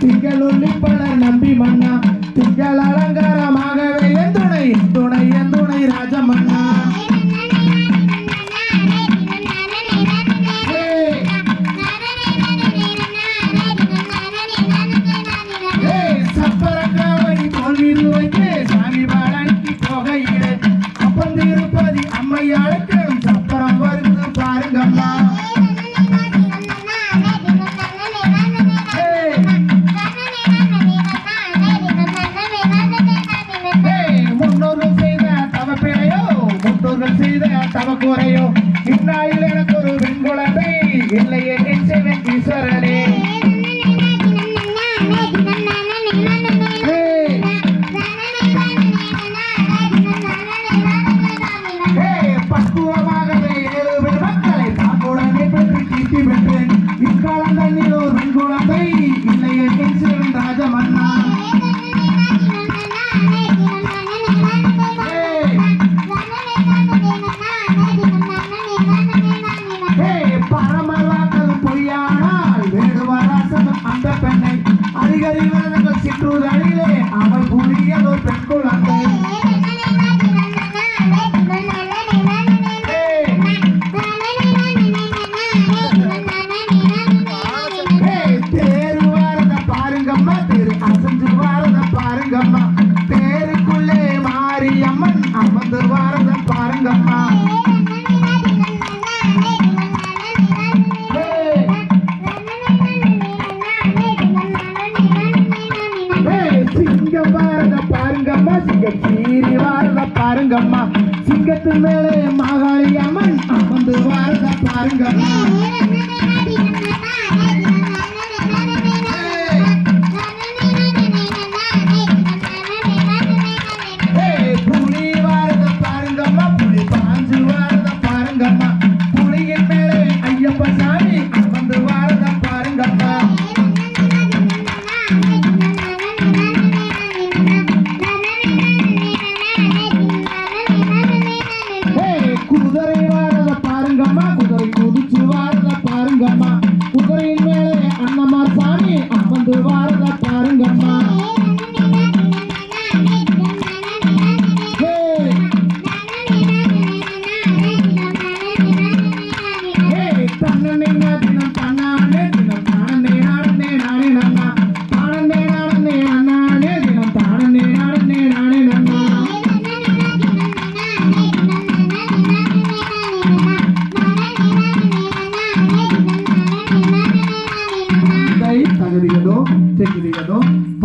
திங்களொல்லி பலர் நம்பி மன்னா. திங்கள் அலங்க அழைக்கணும் சப்பரம் வருது பாருங்கம்மா. முன்னோர்கள் செய்த தவப்பிழையோ முன்னோர்கள் செய்த தவக்கூரையோ இந்நாளில் எனக்கு ஒரு பெண் குழந்தை இல்லையே. அங்க சீரி வாரத பாருங்கம்மா. சிங்கத்து மேலே மாகாளி அம்மன் அமர்ந்து வாரத பாருங்கம்மா.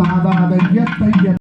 தாதாதைய தைய